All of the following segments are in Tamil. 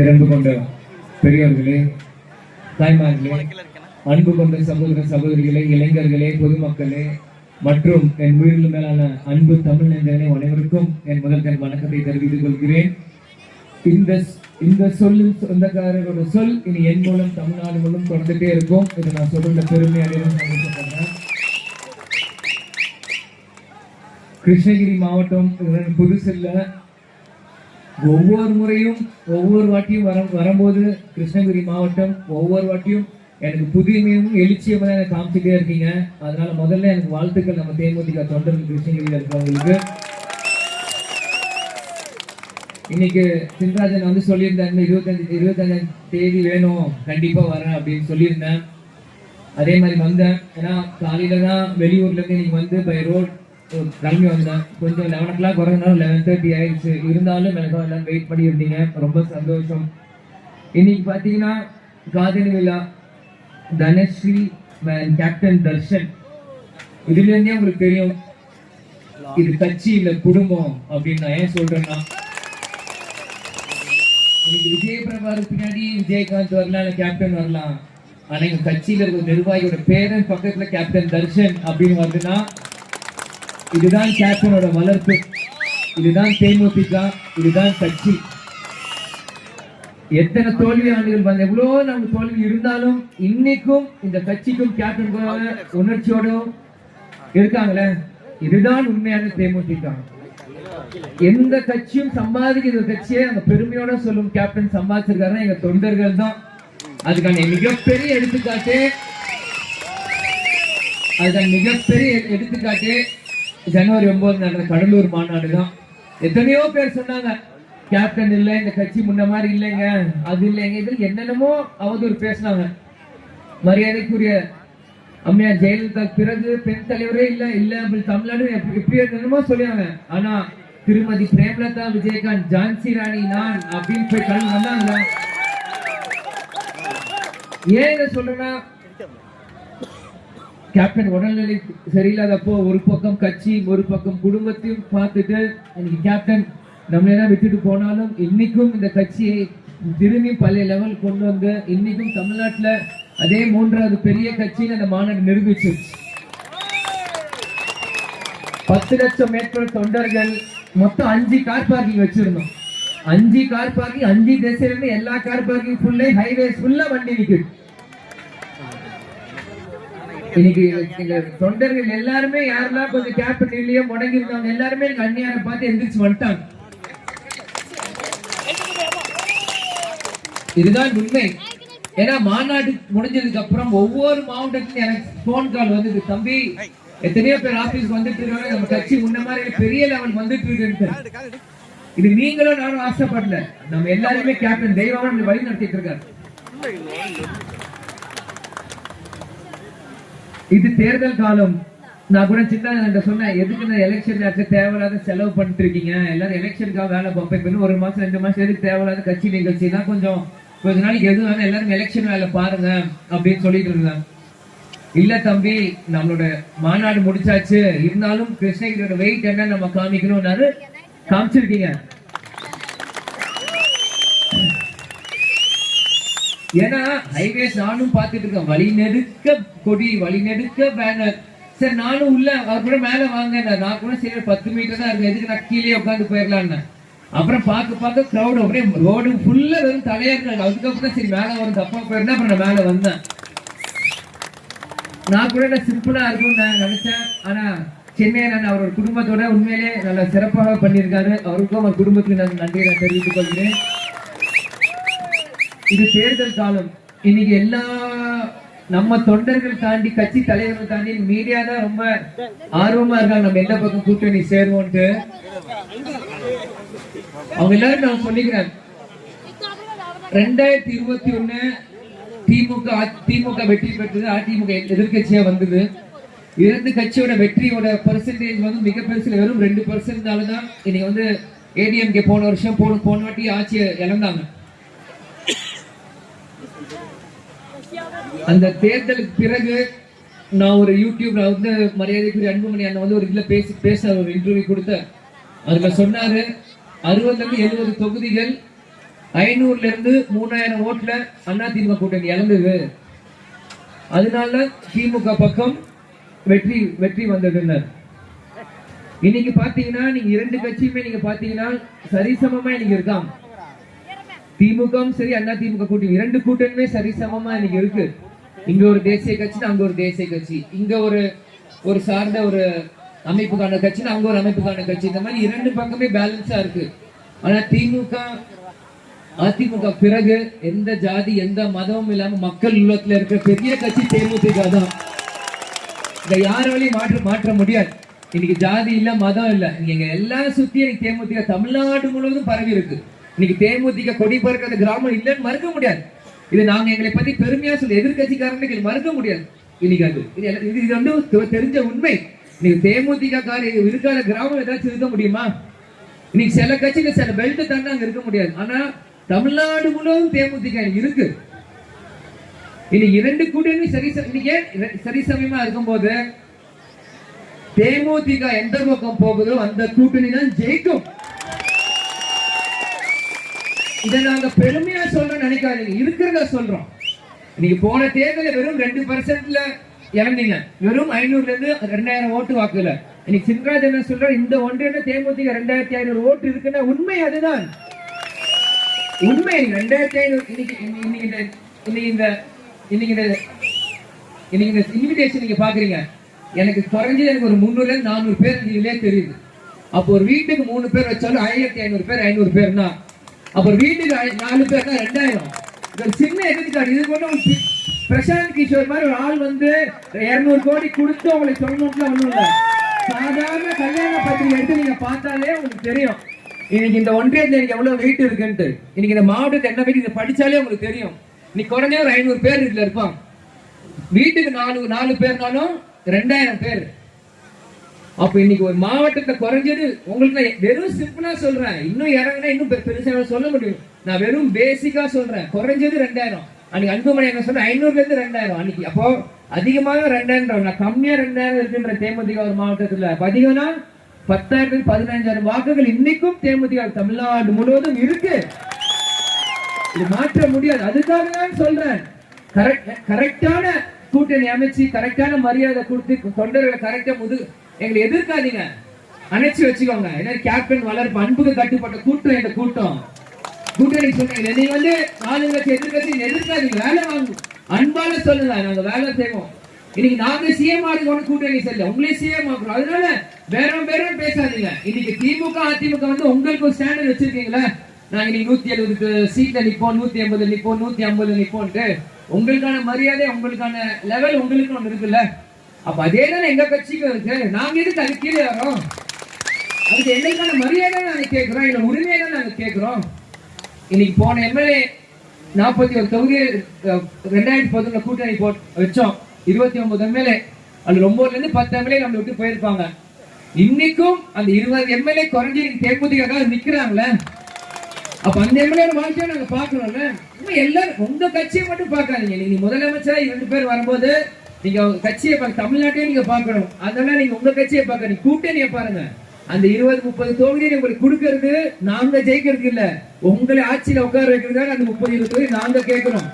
பேரன்பு கொண்ட பெரியவர்களே தாய்மார்களே அன்பு கொண்ட சகோதர சகோதரிகளே இளைஞர்களே பொதுமக்களே மற்றும் என் உயிரில் மேலான அன்பு தமிழ் நெஞ்சங்களே அனைவருக்கும் என் முதல்கண் வணக்கத்தை தெரிவித்துக் கொள்கிறேன். இந்த இந்த சொல்லு சொந்தக்காரரோட சொல் இனி என் மூலம் தமிழ்நாடு மூலம் தொடர்ந்துட்டே இருக்கும். இதை நான் சொல்ற பெருமை அடையும் கிருஷ்ணகிரி மாவட்டம் இது ஒவ்வொரு முறையும் ஒவ்வொரு வாட்டியும் வர வரும்போது கிருஷ்ணகிரி மாவட்டம் ஒவ்வொரு வாட்டியும் எனக்கு புதுமையும் எழுச்சியும் தான் எனக்கு காமிச்சிட்டே இருக்கீங்க. அதனால முதல்ல எனக்கு வாழ்த்துக்கள் நம்ம தேமுதிக தொண்டர்கள் கிருஷ்ணகிரியில் இருக்கிறவங்களுக்கு. இன்னைக்கு சின்ராஜன் வந்து சொல்லியிருந்தேன் இருபத்தஞ்சி இருபத்தஞ்சு இருபத்தஞ்சாம் தேதி வேணும். கண்டிப்பாக வரேன் அப்படின்னு சொல்லியிருந்தேன். அதே மாதிரி வந்தேன். ஏன்னா காலையில தான் வெளியூர்லேருந்து இன்னைக்கு வந்து பை ரோட் கிளம்பி வந்தேன் கொஞ்சம் லெவன் ஓ கிளாக் வரதுனால லெவன் தேர்ட்டி ஆயிடுச்சு. இருந்தாலும் எனக்கும் எல்லாம் வெயிட் பண்ணி இருந்தீங்க. ரொம்ப சந்தோஷம். இன்னைக்கு பார்த்தீங்கன்னா காதலி விழா. தனஸ்ரீ கேப்டன் தர்ஷன். இதுலேருந்தே உங்களுக்கு தெரியும். இது கட்சி இல்லை குடும்பம் அப்படின்னு நான் ஏன் சொல்றேன்னா இன்னைக்கு விஜய் பிரபாரு பின்னாடி விஜயகாந்த் வரலாம் கேப்டன் வரலாம். ஆனா எங்க கட்சியில இருக்கிற நிர்வாகியோட பேரன் பக்கத்துல கேப்டன் தர்ஷன் அப்படின்னு வருதுன்னா இதுதான் கேப்டனோட வளர்ப்பு. இதுதான் தேமுதிக இதுதான் கட்சி. எத்தனை தோல்வி ஆண்டுகள் வந்த எவ்வளோ நம்ம தோல்வி இருந்தாலும் இன்னைக்கும் இந்த கட்சிக்கும் கேப்டன் உணர்ச்சியோடும் உணர்ச்சியோட இருக்காங்களே. இதுதான் உண்மையான தேமுதிக. எந்த கட்சியும் சம்பாதிக்கிற கட்சியை அந்த பெருமையோட சொல்லும் கேப்டன் சம்பாதிச்சிருக்காருன்னா எங்க தொண்டர்கள் தான். அதுக்கான மிகப்பெரிய எடுத்துக்காட்டு அதுக்கான மிகப்பெரிய எடுத்துக்காட்டு ஜனவரி ஒன்பது நடந்த கடலூர் மாநாடு தான். எத்தனையோ பேர் சொன்னாங்க கேப்டன் இல்லை இந்த கட்சி முன்ன மாதிரி இல்லைங்க அது இல்லைங்க. இதில் என்னென்னமோ அவதூறு பேசினாங்க. மரியாதைக்குரிய அம்மையார் ஜெயலலிதா பிறகு பெண் தலைவரே இல்ல இல்ல அப்படி தமிழ்நாடு எப்படி- என்னென்னமோ என்னமோ சொல்லியாங்க. ஆனா திருமதி பிரேமலதா விஜயகாந்த் ஜான்சி ராணி நான் அப்படின்னு போய் கலந்து வந்தாங்க ஏன் இதை சொல்றேன்னா கேப்டன் உடல்நிலை சரியில்லாதப்போ ஒரு பக்கம் கட்சி ஒரு பக்கம் குடும்பத்தையும் பார்த்துட்டு இன்னைக்கு கேப்டன் நம்மளே தான் விட்டுட்டு போனாலும் இன்னைக்கும் இந்த கட்சியை திரும்பி பழைய லெவல் கொண்டு வந்து இன்னைக்கும் தமிழ்நாட்டுல அதே மூன்றாவது பெரிய கட்சின்னு அந்த மாநாடு நிரூபிச்சிருச்சு. பத்து லட்சம் மேற்பட்ட தொண்டர்கள் மொத்தம் அஞ்சு கார் பார்க்கிங் வச்சிருந்தோம். அஞ்சு கார் பார்க்கிங் அஞ்சு திசையில எல்லா கார் பார்க்கிங் ஃபுல்லே ஹைவேஸ் ஃபுல்லா வண்டி நிற்குது இன்னைக்கு எங்க தொண்டர்கள் எல்லாருமே யாரெல்லாம் கொஞ்சம் கேப்டன் இல்லையோ முடங்கி இருந்தவங்க எல்லாருமே எனக்கு பார்த்து எந்திரிச்சு வந்துட்டாங்க. இதுதான் உண்மை. ஏன்னா மாநாடு முடிஞ்சதுக்கு அப்புறம் ஒவ்வொரு மாவட்டத்திலும் எனக்கு போன் கால் வந்தது. தம்பி எத்தனையோ பேர் ஆபீஸ்க்கு வந்துட்டு இருக்காங்க. நம்ம கட்சி முன்ன மாதிரி பெரிய லெவல் வந்துட்டு இருக்குன்ட்டு. இது நீங்களும் நானும் ஆசைப்படல. நம்ம எல்லாருமே கேப்டன் தெய்வம் வழி நடத்திட்டு இருக்காரு. இது தேர்தல் காலம். நான் கூட சின்ன சொன்னேன் எதுக்கு நான் எலெக்ஷன் நேரத்தில் தேவையில்லாத செலவு பண்ணிட்டு இருக்கீங்க எல்லாரும் எலெக்ஷனுக்காக வேலை பார்ப்பேன். ஒரு மாசம் ரெண்டு மாசம் எதுக்கு தேவையில்லாத கட்சி நிகழ்ச்சி? தான் கொஞ்சம் கொஞ்ச நாளைக்கு எது வேணும் எல்லாரும் எலெக்ஷன் வேலை பாருங்க அப்படின்னு சொல்லிட்டு இருந்தாங்க. இல்ல தம்பி நம்மளோட மாநாடு முடிச்சாச்சு. இருந்தாலும் கிருஷ்ணகிரியோட வெயிட் என்ன நம்ம காமிக்கணும்னாரு. காமிச்சிருக்கீங்க. ஏன்னா ஹைவேஸ் நானும் பார்த்துட்டு இருக்கேன். வழி நெடுக்க கொடி வழி நெடுக்க பேனர் சரி நானும் உள்ள அவர் கூட மேல வாங்க நான் கூட சரி பத்து மீட்டர் தான் இருக்கு எதுக்கு நான் கீழே உட்காந்து போயிடலான்னு அப்புறம் பார்க்க பார்க்க க்ரௌடு அப்படியே ரோடு ஃபுல்லாக வெறும் தலையா இருக்காங்க அதுக்கப்புறம் சரி மேல வரும். தப்பா போயிருந்தேன் அப்புறம் நான் மேல வந்தேன். நான் கூட என்ன சிம்பிளா இருக்கும்னு நான் நினைச்சேன். ஆனா சென்னை நான் அவரோட குடும்பத்தோட உண்மையிலே நல்ல சிறப்பாக பண்ணியிருக்காரு. அவருக்கும் அவர் குடும்பத்துக்கு நான் நன்றியை நான் தெரிவித்துக் கொள்கிறேன். இது தேர்தல் காலம். இன்னைக்கு எல்லா நம்ம தொண்டர்கள் தாண்டி கட்சி தலைவர்கள் தாண்டி மீடியா தான் ரொம்ப ஆர்வமா இருக்காங்க. நம்ம எந்த பக்கம் கூட்டணி சேருவோம்ட்டு அவங்க எல்லாரும் நான் சொல்லிக்கிறேன். ரெண்டாயிரத்தி இருபத்தி ஒண்ணு திமுக திமுக வெற்றி பெற்றது அதிமுக எதிர்கட்சியா வந்தது. இரண்டு கட்சியோட வெற்றியோட பெர்சன்டேஜ் வந்து மிக பெருசுல வெறும் ரெண்டு பர்சன்ட்னால தான் இன்னைக்கு வந்து ஏடிஎம்கே போன வருஷம் போன போன வாட்டி ஆட்சியை இழந்தாங்க. அந்த தேர்தலுக்கு பிறகு நான் ஒரு யூடியூப்ல வந்து மரியாதைக்குரிய அன்புமணி அண்ணன் வந்து ஒரு இதுல பேசி பேச ஒரு இன்டர்வியூ கொடுத்தேன் அதுல சொன்னாரு அறுபதுல இருந்து எழுபது தொகுதிகள் ஐநூறுல இருந்து மூணாயிரம் ஓட்டுல அதிமுக கூட்டணி இழந்தது. அதனால திமுக பக்கம் வெற்றி வெற்றி வந்ததுன்னார் இன்னைக்கு பாத்தீங்கன்னா நீங்க இரண்டு கட்சியுமே நீங்க பாத்தீங்கன்னா சரிசமமா இன்னைக்கு இருக்கான் திமுகவும் சரி அண்ணா திமுக கூட்டணி இரண்டு கூட்டணியுமே சரிசமமா இன்னைக்கு இருக்கு. இங்க ஒரு தேசிய கட்சி அங்க ஒரு தேசிய கட்சி. இங்க ஒரு ஒரு சார்ந்த ஒரு அமைப்புக்கான கட்சி அங்க ஒரு அமைப்புக்கான கட்சி. இந்த மாதிரி இரண்டு பக்கமே பேலன்ஸா இருக்கு. ஆனா திமுக அதிமுக பிறகு எந்த ஜாதி எந்த மதமும் இல்லாம மக்கள் உள்ளத்துல இருக்கிற பெரிய கட்சி தேமுதிக தான். இதை யாராலையும் மாற்ற மாற்ற முடியாது. இன்னைக்கு ஜாதி இல்ல மதம் இல்ல. நீங்க எல்லாரும் சுத்தி எனக்கு தேமுதிக தமிழ்நாடு முழுவதும் பரவி இருக்கு. இன்னைக்கு தேமுதிக கொடி பறக்கிற கிராமம் இல்லைன்னு மறுக்க முடியாது. இது நாங்க எங்களை பத்தி பெருமையா சொல்ல எதிர்கட்சிக்காரனுக்கு மறுக்க முடியாது. இன்னைக்கு அது. இது இது வந்து தெரிஞ்ச உண்மை. நீங்க தேமுதிக கார இருக்காத கிராமம் ஏதாச்சும் இருக்க முடியுமா? இன்னைக்கு சில கட்சிகள் சில பெல்ட் தாண்டி அங்க இருக்க முடியாது. ஆனா தமிழ்நாடு முழுவதும் தேமுதிக இருக்கு. இன்னைக்கு இரண்டு கூட்டணி சரி இன்னைக்கு சரி சமயமா இருக்கும் போது தேமுதிக எந்த பக்கம் போகுதோ அந்த கூட்டணி தான் ஜெயிக்கும். இதை நாங்க பெருமையா சொல்றோம் நினைக்காதீங்க. இருக்கிறத சொல்றோம். நீங்க போன தேர்தல வெறும் ரெண்டு பர்சன்ட்ல இறந்தீங்க வெறும் ஐநூறுல இருந்து ரெண்டாயிரம் ஓட்டு வாக்குல. இன்னைக்கு சின்ராஜ் என்ன சொல்ற இந்த ஒன்றிய தேமுதிக ரெண்டாயிரத்தி ஐநூறு ஓட்டு இருக்குன்னா உண்மை அதுதான். உண்மை ரெண்டாயிரத்தி ஐநூறு இன்னைக்கு இன்னைக்கு இன்னைக்கு இந்த இன்னைக்கு இந்த இன்னைக்கு இந்த இன்விடேஷன் நீங்க பாக்குறீங்க. எனக்கு குறைஞ்சது எனக்கு ஒரு முந்நூறுல இருந்து நானூறு பேர் நீங்களே தெரியுது. அப்போ ஒரு வீட்டுக்கு மூணு பேர் வச்சாலும் ஆயிரத்தி ஐநூறு பேர் ஐநூறு பேர்னா அப்புறம் வீட்டுக்கு நாலு நாலு பேர்னா ரெண்டாயிரம். இது ஒரு சின்ன எதிர்காடு இது கூட பிரசாந்த் கிஷோர் மாதிரி ஒரு ஆள் வந்து இருநூறு கோடி கொடுத்து உங்களுக்கு சொல்லணும்ல ஒன்றும் இல்லை. சாதாரண கல்யாண பத்திரிகை எடுத்து நீங்க பார்த்தாலே உங்களுக்கு தெரியும். இன்னைக்கு இந்த ஒன்றியத்துல எனக்கு எவ்வளவு வெயிட் இருக்குன்ட்டு. இன்னைக்கு இந்த மாவட்டத்தை என்ன பற்றி இதை படிச்சாலே உங்களுக்கு தெரியும். இன்னைக்கு குறைஞ்ச ஒரு ஐநூறு பேர் இதுல இருப்பான் வீட்டுக்கு நாலு நாலு பேர்னாலும் ரெண்டாயிரம் பேர். அப்ப இன்னைக்கு ஒரு மாவட்டத்தை குறைஞ்சது உங்களுக்கு நான் வெறும் சிம்பிளா சொல்றேன். இன்னும் இறங்கினா இன்னும் பெருசா சொல்ல முடியும். நான் வெறும் பேசிக்கா சொல்றேன். குறைஞ்சது ரெண்டாயிரம். அன்னைக்கு அன்புமணி என்ன சொன்ன ஐநூறுல இருந்து ரெண்டாயிரம். அன்னைக்கு அப்போ அதிகமாக ரெண்டாயிரம் நான் கம்மியா ரெண்டாயிரம் இருக்குன்ற தேமுதிக ஒரு மாவட்டத்துல. அப்ப அதிகம்னா பத்தாயிரத்துக்கு பதினஞ்சாயிரம் வாக்குகள் இன்னைக்கும் தேமுதிக தமிழ்நாடு முழுவதும் இருக்கு. இது மாற்ற முடியாது. அதுக்காக தான் சொல்றேன். கரெக்ட் கரெக்டான கூட்டணி அமைச்சு கரெக்டான மரியாதை கொடுத்து தொண்டர்களை கரெக்டா முது எங்களை எதிர்க்காதீங்க. அணைச்சு வச்சுக்கோங்க. ஏன்னா கேப்டன் வளர்ப்பு அன்புக்கு கட்டுப்பட்ட கூட்டம் இந்த கூட்டம். கூட்டணி சொன்னீங்க. நீங்க வந்து ஆளுங்கட்சி எதிர்கட்சி எதிர்க்காதீங்க. வேலை வாங்கும் அன்பால சொல்லுங்க. நாங்க வேலை செய்வோம். இன்னைக்கு நாங்க சிஎம் ஆடுங்க கூட்டணி செல்ல. உங்களே சிஎம் ஆக்குறோம். அதனால வேற வேற பேசாதீங்க. இன்னைக்கு திமுக அதிமுக வந்து உங்களுக்கு ஒரு ஸ்டாண்டர்ட் வச்சிருக்கீங்களா. நாங்க இன்னைக்கு நூத்தி எழுபது சீட்ல நிப்போம். நூத்தி ஐம்பது நிப்போம். நூத்தி ஐம்பது நிப்போம்ட்டு உங்களுக்கான மரியாதை உங்களுக்கான லெவல் உங்களுக்கு ஒன்று இருக்குல்ல. அப்ப அதே தானே எங்க கட்சிக்கும் இருக்கு நாங்க எதுக்கு அது கீழே வரோம் அதுக்கு எங்களுக்கான மரியாதை நாங்க கேட்கிறோம்? இல்ல உரிமையை தான் நாங்க கேட்கிறோம்? இன்னைக்கு போன எம்எல்ஏ நாற்பத்தி ஒரு தொகுதி ரெண்டாயிரத்தி பதினொன்று கூட்டணி போட் வச்சோம். இருபத்தி ஒன்பது எம்எல்ஏ. அது ஒன்பதுல இருந்து பத்து எம்எல்ஏ நம்ம விட்டு போயிருப்பாங்க. இன்னைக்கும் அந்த இருபது எம்எல்ஏ குறைஞ்சி இன்னைக்கு தேமுதிக நிக்கிறாங்களே? அப்ப அந்த எம்எல்ஏ வாழ்க்கையை நாங்க பாக்குறோம்ல இன்னும் எல்லாரும் உங்க கட்சியை மட்டும் பாக்காதீங்க நீங்க முதலமைச்சரா இரண்டு பேர் வரும்போது நீங்க கட்சியை பார்க்க தமிழ்நாட்டையும் நீங்க பார்க்கணும். அதனால நீங்க உங்க கட்சியை பார்க்க கூட்டணியை பாருங்க. அந்த இருபது முப்பது தொகுதியை உங்களுக்கு கொடுக்கறது நாங்க ஜெயிக்கிறதுக்கு இல்ல. உங்களை ஆட்சியில உட்கார வைக்கிறதுக்காக அந்த முப்பது இருபது தொகுதி நாங்க கேட்கிறோம்.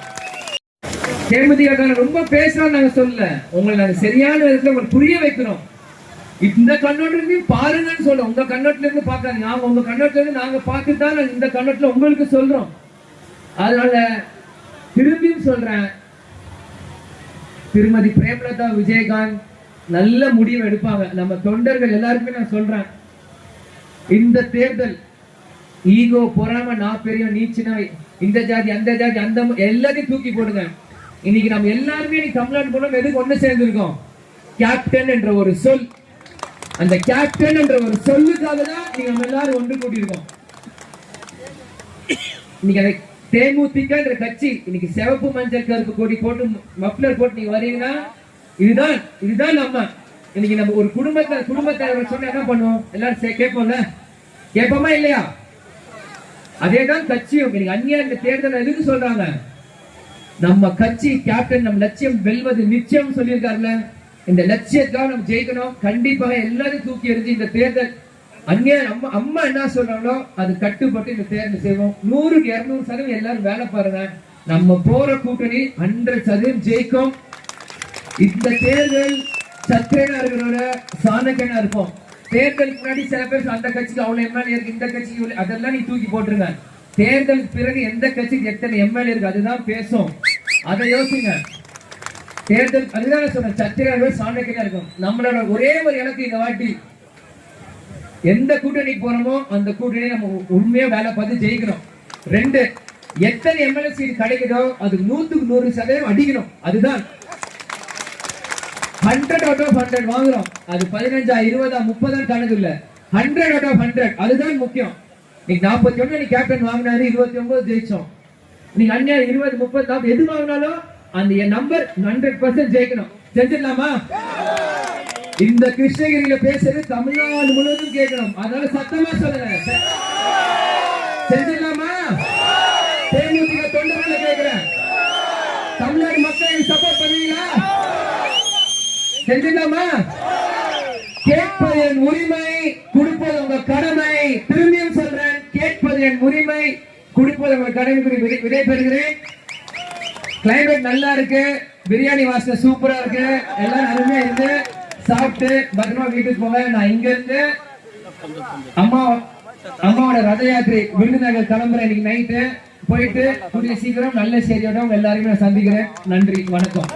தேமுதிக ரொம்ப பேசுறோம் நாங்க சொல்லல. உங்களை நாங்க சரியான விதத்துல உங்களுக்கு புரிய வைக்கிறோம் இந்த கண்ணோட்டத்தையும் பாருங்கன்னு சொல்றோம் உங்க கண்ணோட்டத்துல இருந்து பாக்காது நாங்க உங்க கண்ணோட்டத்துல இருந்து நாங்க பார்த்துட்டு தான் இந்த கண்ணோட்டத்துல உங்களுக்கு சொல்றோம். அதனால திரும்பியும் சொல்றேன். திருமதி பிரேமலதா விஜயகாந்த் நல்ல முடிவு எடுப்பாங்க. நம்ம தொண்டர்கள் எல்லாருக்குமே நான் சொல்றேன். இந்த தேர்தல் ஈகோ பொறாம நான் பெரிய நீ சின்னவை இந்த ஜாதி அந்த ஜாதி அந்த எல்லாத்தையும் தூக்கி போடுங்க. இன்னைக்கு நம்ம எல்லாருமே இன்னைக்கு தமிழ்நாடு போனோம் எதுக்கு ஒண்ணு சேர்ந்துருக்கோம்? கேப்டன் என்ற ஒரு சொல். அந்த கேப்டன் என்ற ஒரு சொல்லுக்காக தான் நீங்க நம்ம எல்லாரும் ஒன்று கூட்டியிருக்கோம் இன்னைக்கு அதை தேமுதிக என்ற கட்சி இன்னைக்கு சிவப்பு மஞ்சள் கருப்பு கொடி போட்டு மப்ளர் போட்டு நீங்க வரீங்கன்னா இதுதான் இதுதான் நம்ம. இன்னைக்கு நம்ம ஒரு குடும்பத்தை குடும்பத்தலைவர் சொன்னா என்ன பண்ணுவோம்? எல்லாரும் கேட்போம்ல? கேட்போமா இல்லையா? அதேதான் கட்சியும். இன்னைக்கு அந்நியா இந்த தேர்தல் எதுக்கு சொல்றாங்க? நம்ம கட்சி கேப்டன் நம்ம லட்சியம் வெல்வது நிச்சயம் சொல்லியிருக்காருல்ல. இந்த லட்சியத்தான் நம்ம ஜெயிக்கணும். கண்டிப்பாக எல்லாரும் தூக்கி எறிஞ்சு இந்த தேர்தல் அந்நியார் அம்மா அம்மா என்ன சொல்றாங்களோ அது கட்டுப்பட்டு இந்த தேர்வு செய்வோம் நூறுக்கு இருநூறு சதவீதம் எல்லாரும் வேலை பாருங்க. நம்ம போற கூட்டணி ஹண்ட்ரட் சதவீதம் ஜெயிக்கும். இந்த தேர்தல் சத்திரனா இருக்கிறோட சாணக்கியனா இருப்போம். தேர்தலுக்கு முன்னாடி சில பேர் அந்த கட்சிக்கு அவ்வளவு எம்எல்ஏ இருக்கு இந்த கட்சிக்கு அதெல்லாம் நீ தூக்கி போட்டுருங்க. தேர்தலுக்கு பிறகு எந்த கட்சிக்கு எத்தனை எம்எல்ஏ இருக்கு அதுதான் பேசும். அதை யோசிங்க. தேர்தல் அதுதான் நான் சொல்றேன் சாணக்கனா இருக்கும். நம்மளோட ஒரே ஒரு இலக்கு இந்த வாட்டி எந்த கூட்டணி போறோமோ அந்த கூட்டணி நம்ம உண்மையா வேலை பார்த்து ஜெயிக்கணும். ரெண்டு எத்தனை எம்எல்ஏ சீட் கிடைக்குதோ அது நூத்துக்கு நூறு சதவீதம் அடிக்கணும். அதுதான். ஹண்ட்ரட் அவுட் ஆஃப் ஹண்ட்ரட் வாங்குறோம். அது பதினஞ்சா இருபதா முப்பதா கணக்கு இல்ல. ஹண்ட்ரட் அவுட் ஆஃப் ஹண்ட்ரட் அதுதான் முக்கியம். நீங்க நாற்பத்தி ஒண்ணு நீ கேப்டன் வாங்கினாரு இருபத்தி ஒன்பது ஜெயிச்சோம். நீங்க அந்நியா இருபது முப்பது நாற்பது எது வாங்கினாலும் அந்த நம்பர் ஹண்ட்ரட் பர்சன்ட் ஜெயிக்கணும். செஞ்சிடலாமா இந்த கிருஷ்ணகிரியில பேசுறது தமிழ்நாடு முழுவதும் கேட்கணும். அதனால சத்தமா சொல்லுங்க. செஞ்சிடலாமா? தேமுதிக தொண்டர்களை கேட்கிறேன். தமிழ்நாடு மக்களை சப்போர்ட் பண்ணுவீங்களா? செஞ்சிடலாமா? கேட்பது என் உரிமை கொடுப்பது உங்க கடமை. திரும்பியும் சொல்றேன் கேட்பது என் உரிமை கொடுப்பது உங்க கடமை குறி விடை விடை பெறுகிறேன். கிளைமேட் நல்லா இருக்கு. பிரியாணி வாசனை சூப்பரா இருக்கு. எல்லாம் அருமையா இருந்து சாப்பிட்டு பத்திரமா வீட்டுக்கு போக நான் இங்க இருந்து அம்மா அம்மாவோட ரத யாத்திரை விருதுநகர் கிளம்புறேன். இன்னைக்கு நைட்டு போயிட்டு கூடிய சீக்கிரம் நல்ல செய்தியோட உங்க நான் சந்திக்கிறேன். நன்றி. வணக்கம்.